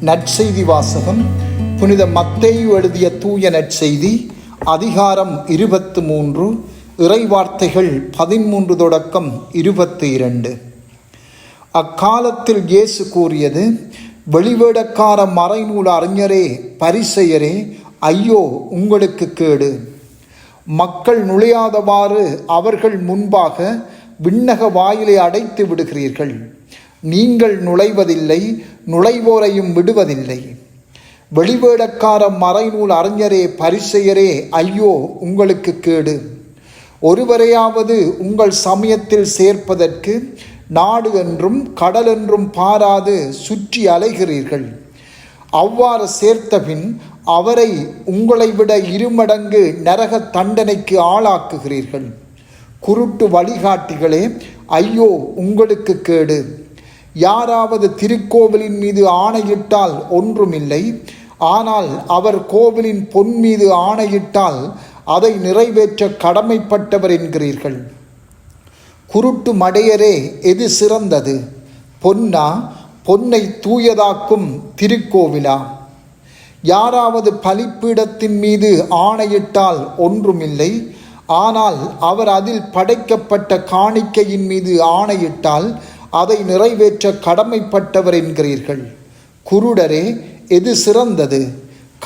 நற்செய்தி வாசகம். புனித மத்தேயு எழுதிய தூய நற்செய்தி அதிகாரம் இருபத்து மூன்று இறைவார்த்தைகள் பதிமூன்று தொடக்கம் இருபத்தி இரண்டு. அக்காலத்தில் இயேசு கூறியது வெளிவேடக்கார மறைநூல் அறிஞரே பரிசெயரே ஐயோ உங்களுக்கு கேடு. மக்கள் நுழையாதவாறு அவர்கள் முன்பாக விண்ணக வாயிலை அடைத்து விடுகிறீர்கள். நீங்கள் நுழைவதில்லை நுழைவோரையும் விடுவதில்லை. வெளிவேடக்கார மறைநூல் அறிஞரே பரிசெயரே ஐயோ உங்களுக்கு கேடு. ஒருவரையாவது உங்கள் சமயத்தில் சேர்ப்பதற்கு நாடு என்றும் கடல் என்றும் பாராது சுற்றி அலைகிறீர்கள். அவ்வாறு சேர்த்தபின் அவரை உங்களை விட இருமடங்கு நரக தண்டனைக்கு ஆளாக்குகிறீர்கள். குருட்டு வழிகாட்டிகளே ஐயோ உங்களுக்கு கேடு. யாராவது திருக்கோவிலின் மீது ஆணையிட்டால் ஒன்றுமில்லை. ஆனால் அவர் கோவிலின் பொன் மீது ஆணையிட்டால் அதை நிறைவேற்ற கடமைப்பட்டவர் என்கிறீர்கள். குருட்டு மடையரே எது சிறந்தது? பொன்னா பொன்னை தூயதாக்கும் திருக்கோவிலா? யாராவது பலிப்பீடத்தின் மீது ஆணையிட்டால் ஒன்றுமில்லை. ஆனால் அவர் அதில் படைக்கப்பட்ட காணிக்கையின் மீது ஆணையிட்டால் அதை நிறைவேற்ற கடமைப்பட்டவர் என்கிறீர்கள். குருடரே எது சிறந்தது?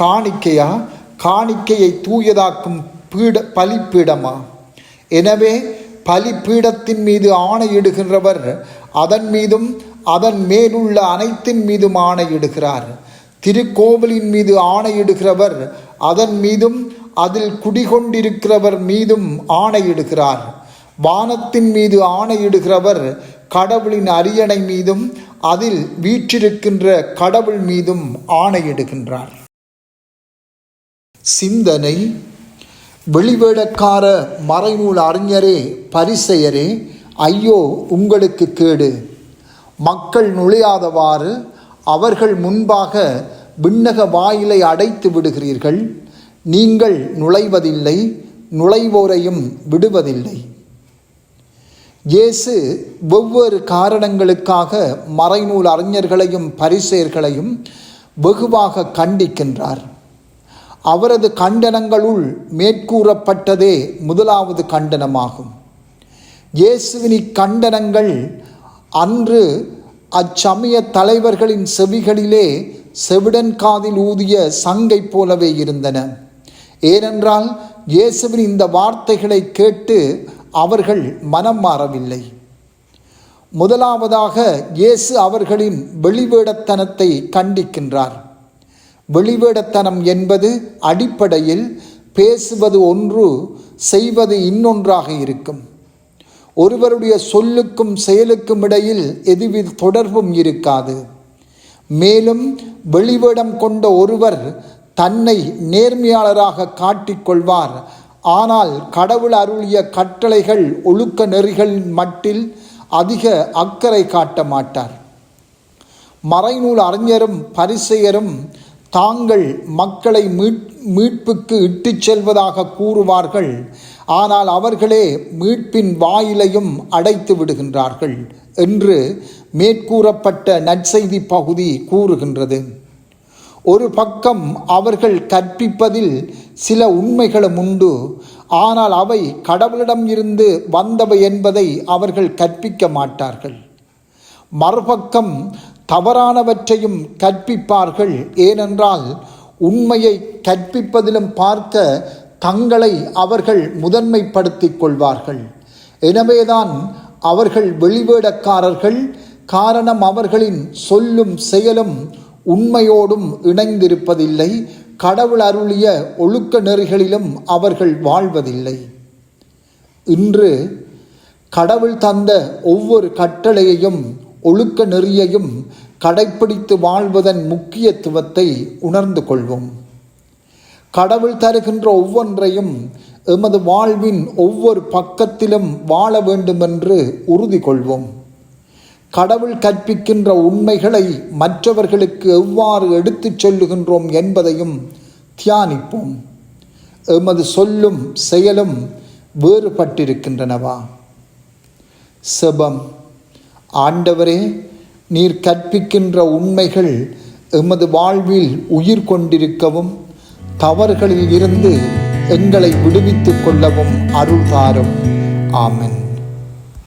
காணிக்கையா? காணிக்கையை தூயதாக்கும் பீட பலிப்பீடமா? எனவே பலிப்பீடத்தின் மீது ஆணையிடுகின்றவர் அதன் மீதும் அதன் மேலுள்ள அனைத்தின் மீதும் ஆணையிடுகிறார் திருக்கோவிலின் மீது ஆணையிடுகிறவர் அதன் மீதும் அதில் குடிகொண்டிருக்கிறவர் மீதும் ஆணையிடுகிறார் வானத்தின் மீது ஆணையிடுகிறவர் கடவுளின் அரியணை மீதும் அதில் வீற்றிருக்கின்ற கடவுள் மீதும் ஆணையிடுகின்றார். சிந்தனை வெளிவேடக்கார மறைநூல் அறிஞரே பரிசெயரே ஐயோ உங்களுக்கு கேடு. மக்கள் நுழையாதவாறு அவர்கள் முன்பாக விண்ணக வாயிலை அடைத்து விடுகிறீர்கள். நீங்கள் நுழைவதில்லை நுழைவோரையும் விடுவதில்லை. இயேசு ஒவ்வொரு காரணங்களுக்காக மறைநூல் அறிஞர்களையும் பரிசெயர்களையும் வெகுவாக கண்டிக்கின்றார். அவரது கண்டனங்களுள் மேற்கூறப்பட்டதே முதலாவது கண்டனமாகும். இயேசுவின் இக்கண்டனங்கள் அன்று அச்சமய தலைவர்களின் செவிகளிலே செவிடன் காதில் ஊதிய சங்கை போலவே இருந்தன. ஏனென்றால் இயேசுவின் இந்த வார்த்தைகளை கேட்டு அவர்கள் மனம் மாறவில்லை. முதலாவதாக இயேசு அவர்களின் வெளிவேடத்தனத்தை கண்டிக்கின்றார். வெளிவேடத்தனம் என்பது அடிப்படையில் பேசுவது ஒன்று செய்வது இன்னொன்றாக இருக்கும். ஒருவருடைய சொல்லுக்கும் செயலுக்கும் இடையில் எதுவித தொடர்பும் இருக்காது. மேலும் வெளிவேடம் கொண்ட ஒருவர் தன்னை நேர்மையாளராக காட்டிக்கொள்வார் ஆனால் கடவுள் அருளிய கட்டளைகள் ஒழுக்க நெறிகள் மட்டில் அதிக அக்கறை காட்ட மாட்டார். மறைநூல் அறிஞரும் பரிசெயரும் தாங்கள் மக்களை மீட் மீட்புக்கு இட்டுச் செல்வதாக கூறுவார்கள். ஆனால் அவர்களே மீட்பின் வாயிலையும் அடைத்து விடுகின்றார்கள் என்று மேற்கூறப்பட்ட நற்செய்தி பகுதி கூறுகின்றது. ஒரு பக்கம் அவர்கள் கற்பிப்பதில் சில உண்மைகளும் உண்டு. ஆனால் அவை கடவுளிடம் இருந்து வந்தவை என்பதை அவர்கள் கற்பிக்க மாட்டார்கள். மறுபக்கம் தவறானவற்றையும் கற்பிப்பார்கள். ஏனென்றால் உண்மையை கற்பிப்பதிலும் பார்க்க தங்களை அவர்கள் முதன்மைப்படுத்திக் கொள்வார்கள். எனவேதான் அவர்கள் வெளிவேடக்காரர்கள். காரணம் அவர்களின் சொல்லும் செயலும் உண்மையோடும் இணைந்திருப்பதில்லை. கடவுள் அருளிய ஒழுக்க நெறிகளிலும் அவர்கள் வாழ்வதில்லை. இன்று கடவுள் தந்த ஒவ்வொரு கட்டளையையும் ஒழுக்க நெறியையும் கடைப்பிடித்து வாழ்வதன் முக்கியத்துவத்தை உணர்ந்து கொள்வோம். கடவுள் தருகின்ற ஒவ்வொன்றையும் எமது வாழ்வின் ஒவ்வொரு பக்கத்திலும் வாழ வேண்டுமென்று உறுதி கொள்வோம். கடவுள் கற்பிக்கின்ற உண்மைகளை மற்றவர்களுக்கு எவ்வாறு எடுத்துச் சொல்லுகின்றோம் என்பதையும் தியானிப்போம். எமது சொல்லும் செயலும் வேறுபட்டிருக்கின்றனவா? செபம். ஆண்டவரே நீர் கற்பிக்கின்ற உண்மைகள் எமது வாழ்வில் உயிர் கொண்டிருக்கவும் தவறுகளில் இருந்து எங்களை விடுவித்துக் கொள்ளவும் அருள் தாரும் ஆமென்.